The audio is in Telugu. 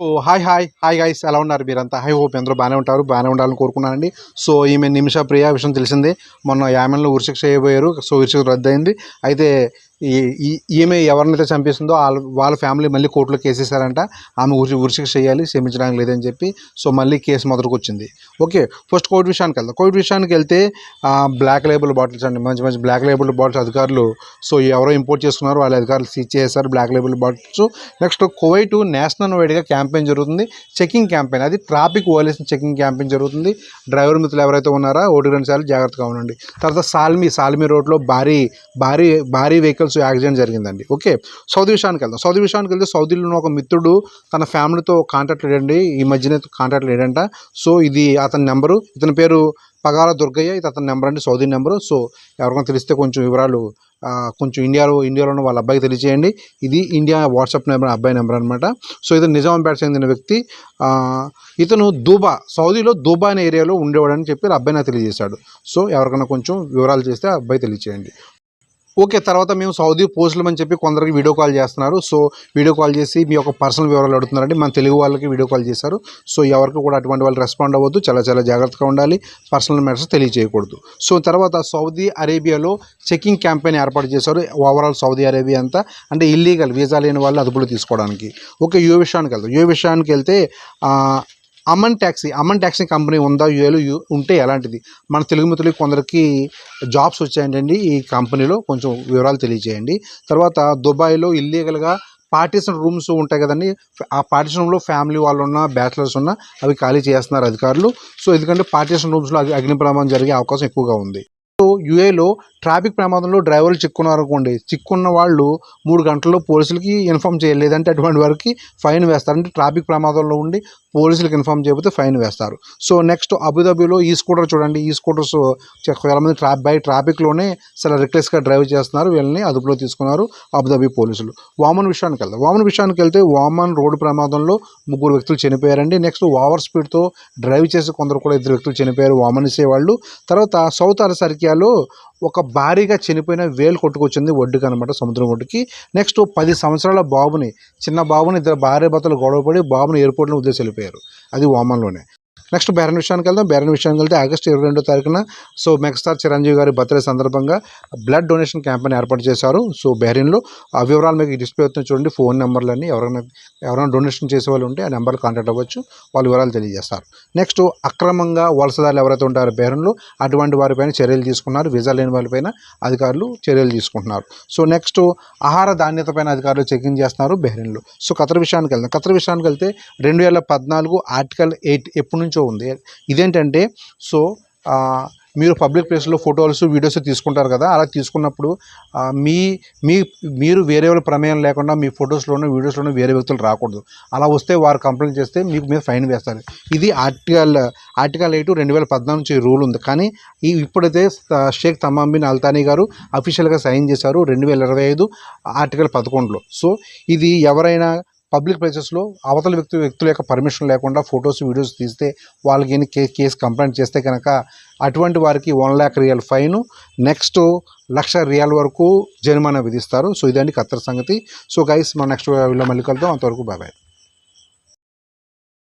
ఓ హాయ్ హాయ్ హాయ్ గైస్ ఎలా ఉన్నారు? మీరంతా? హై హోప్ ఎందరో బాగానే ఉంటారు. బాగానే ఉండాలని కోరుకున్నానండి. సో ఈమె నిమిష ప్రియ విషయం తెలిసిందే. మొన్న యామెన్లో ఉరిశిక్ష చేయబోయారు సో ఉరిశిక్ష రద్దయింది. అయితే ఈ ఈ- ఈమె ఎవరినైతే చంపేసిందో వాళ్ళ వాళ్ళ ఫ్యామిలీ మళ్ళీ కోర్టులో కేసు ఆమె ఉరి ఉరిశిక్ష చేయాలి క్షమించడానికి లేదని చెప్పి. సో మళ్ళీ కేసు మొదటికి వచ్చింది ఓకే ఫస్ట్ కోవిడ్ విషయానికి వెళ్దాం. కోవిడ్ విషయానికి వెళ్తే బ్లాక్ లేబుల్ బాటిల్స్ అండి. మంచి మంచి బ్లాక్ లేబుల్ బాటిల్స్ అధికారులు. సో ఎవరో ఇంపోర్ట్ చేసుకున్నారు వాళ్ళ అధికారులు సీజ్ చేశారు black label bottles. Next Kuwait national వైడ్గా క్యాంపెయిన్ జరుగుతుంది. చెకింగ్ క్యాంపెయిన్ అది ట్రాఫిక్ వదిలేసిన చెకింగ్ క్యాంపెయిన్ జరుగుతుంది. డ్రైవర్ మిత్రులు ఎవరైతే ఉన్నారో ఒకటి రెండు సార్లు జాగ్రత్తగా ఉండండి. తర్వాత సాల్మీ సాల్మీ రోడ్లో భారీ భారీ భారీ వెహికల్ వెహికల్స్ యాక్సిడెంట్ జరిగిందండి. ఓకే సౌదీ విషయానికి వెళ్దాం. సౌదీ విషయానికి వెళ్తే సౌదీలో ఒక మిత్రుడు తన ఫ్యామిలీతో కాంటాక్ట్ లేడండి. ఈ మధ్యనే కాంటాక్ట్ లేడంట. సో ఇది అతని నెంబరు. ఇతని పేరు పగాల దుర్గయ్య. ఇది అతని నెంబర్ అండి సౌదీ నెంబరు. సో ఎవరికైనా తెలిస్తే కొంచెం వివరాలు కొంచెం ఇండియాలో ఇండియాలో ఉన్న వాళ్ళ అబ్బాయికి తెలియజేయండి. ఇది ఇండియా వాట్సాప్ నెంబర్ అబ్బాయి నెంబర్ అనమాట సో ఇది నిజామాబాద్ చెందిన వ్యక్తి. ఇతను దూబా సౌదీలో దూబా అనే ఏరియాలో ఉండేవాడని చెప్పి ఆ అబ్బాయి నాకు తెలియజేశాడు. సో ఎవరికైనా కొంచెం వివరాలు చేస్తే అబ్బాయి తెలియజేయండి. ఓకే తర్వాత మేము సౌదీ పోస్టులు అని చెప్పి కొందరికి వీడియో కాల్ చేస్తున్నారు. సో వీడియో కాల్ చేసి మీ యొక్క పర్సనల్ వివరాలు అడుగుతున్నారండి. మన తెలుగు వాళ్ళకి వీడియో కాల్ చేశారు. సో ఎవరికి కూడా అటువంటి వాళ్ళు రెస్పాండ్ అవ్వద్దు. చాలా చాలా జాగ్రత్తగా ఉండాలి. పర్సనల్ మ్యాటర్స్ తెలియజేయకూడదు. సో తర్వాత సౌదీ అరేబియాలో చెకింగ్ క్యాంపెయిన్ ఏర్పాటు చేశారు. ఓవరాల్ సౌదీ అరేబియా అంతా. అంటే ఇల్లీగల్ వీసా లేని వాళ్ళు అదుపులో తీసుకోవడానికి. ఓకే యూ విషయానికి వెళ్తాం యూ విషయానికి వెళ్తే Aman taxi Aman taxi company ఉందా యూఏలు ఉంటే ఎలాంటిది? మన తెలుగు మిత్రులకి కొందరికి జాబ్స్ వచ్చాయంటండి ఈ కంపెనీలో. కొంచెం వివరాలు తెలియజేయండి. తర్వాత దుబాయ్లో ఇల్లీగల్గా పార్టీషన్ రూమ్స్ ఉంటాయి కదండి. ఆ పార్టీషన్ రూమ్లో ఫ్యామిలీ వాళ్ళు ఉన్న బ్యాచిలర్స్ ఉన్న అవి ఖాళీ చేస్తున్నారు అధికారులు. సో ఎందుకంటే పార్టీషన్ రూమ్స్లో అగ్ని అగ్ని ప్రమాదం జరిగే అవకాశం ఎక్కువగా ఉంది. సో యుఏలో ట్రాఫిక్ ప్రమాదంలో డ్రైవర్లు చిక్కున్నారు అనుకోండి చిక్కున్న వాళ్ళు మూడు గంటల్లో పోలీసులకి ఇన్ఫామ్ చేయలేదంటే అటువంటి వారికి ఫైన్ వేస్తారు అంటే ట్రాఫిక్ ప్రమాదంలో ఉండి పోలీసులకు ఇన్ఫామ్ చేయకపోతే ఫైన్ వేస్తారు. సో నెక్స్ట్ అబుదాబిలో ఈ స్కూటర్ చూడండి. ఈ స్కూటర్స్ చాలామంది ట్రాప్ బై ట్రాఫిక్లోనే చాలా రిక్లెస్గా డ్రైవ్ చేస్తున్నారు. వీళ్ళని అదుపులో తీసుకున్నారు అబుదాబీ పోలీసులు. వామన్ విషయానికి వెళ్దాం. వామన్ విషయానికి వెళ్తే వామన్ రోడ్డు ప్రమాదంలో ముగ్గురు వ్యక్తులు చనిపోయారండి. నెక్స్ట్ ఓవర్ స్పీడ్తో డ్రైవ్ చేసి కొందరు కూడా ఇద్దరు వ్యక్తులు చనిపోయారు. వామన్ వాళ్ళు తర్వాత సౌత్ అరసరికియాలో ఒక భారీగా చనిపోయిన వేలు కొట్టుకొచ్చింది ఒడ్డుకి అనమాట సముద్రం ఒడ్డుకి. నెక్స్ట్ పది సంవత్సరాల బాబుని చిన్న బాబుని ఇద్దరు భార్య భర్తలు గొడవపడి బాబుని ఎయిర్పోర్ట్లో ఉద్దేశం వెళ్ళిపోయారు. అది వామన్లోనే. నెక్స్ట్ బెరన్ విషయానికి వెళ్దాం. బెరన్ విషయానికి వెళ్తే ఆగస్టు ఇరవై రెండో తారీఖున సో మెగాస్టార్ చిరంజీవి గారి బర్త్డే సందర్భంగా బ్లడ్ డొనేషన్ క్యాంపెయిన్ ఏర్పాటు చేశారు. సో బెహ్రీన్లో ఆ వివరాలు మీకు డిస్ప్లే అవుతున్నాయి చూడండి. ఫోన్ నెంబర్లన్నీ ఎవరైనా ఎవరైనా డొనేషన్ చేసే వాళ్ళు ఉంటే ఆ నెంబర్లు కాంటాక్ట్ అవ్వచ్చు. వాళ్ళు వివరాలు తెలియజేస్తారు. నెక్స్ట్ అక్రమంగా వలసదారులు ఎవరైతే ఉంటారో బెహ్రీన్లో అటువంటి వారిపైన చర్యలు తీసుకున్నారు. వీసా లేని వారిపైన అధికారులు చర్యలు తీసుకుంటున్నారు. సో నెక్స్ట్ ఆహార ధాన్యతపైన అధికారులు చెకింగ్ చేస్తున్నారు బెహ్రీన్లో సో ఖతర్ విషయానికి వెళ్దాం. ఖతర్ విషయానికి వెళ్తే రెండు వేల పద్నాలుగు ఆర్టికల్ ఎయిట్ ఎప్పటి నుంచి ఉంది. ఇదేంటంటే సో మీరు పబ్లిక్ ప్లేస్లో ఫొటోస్ వీడియోస్ తీసుకుంటారు కదా అలా తీసుకున్నప్పుడు మీ మీ మీరు వేరే వాళ్ళ ప్రమేయం లేకుండా మీ ఫొటోస్లోనూ వీడియోస్లోనూ వేరే వ్యక్తులు రాకూడదు. అలా వస్తే వారు కంప్లైంట్ చేస్తే మీకు మీద ఫైన్ వేస్తారు. ఇది ఆర్టికల్ ఆర్టికల్ ఎయిట్ రెండు వేల పద్నాలుగు నుంచి రూల్ ఉంది. కానీ ఈ ఇప్పుడైతే షేక్ తమామ్ బిన్ అల్తానీ గారు అఫీషియల్గా సైన్ చేశారు రెండు వేల ఇరవై ఐదు ఆర్టికల్ పదకొండులో. సో ఇది ఎవరైనా పబ్లిక్ ప్లేసెస్లో అవతల వ్యక్తి వ్యక్తుల యొక్క పర్మిషన్ లేకుండా ఫొటోస్ వీడియోస్ తీస్తే వాళ్ళకి ఎన్ని కే కేసు కంప్లైంట్ చేస్తే కనుక అటువంటి వారికి one lakh riyal fine next లక్ష రియల్ వరకు జరిమానా విధిస్తారు. సో ఇదండి కత్తర సంగతి. సో గైస్ మనం నెక్స్ట్ వీడియో మళ్ళీ కలుద్దాం. అంతవరకు బాబాయ్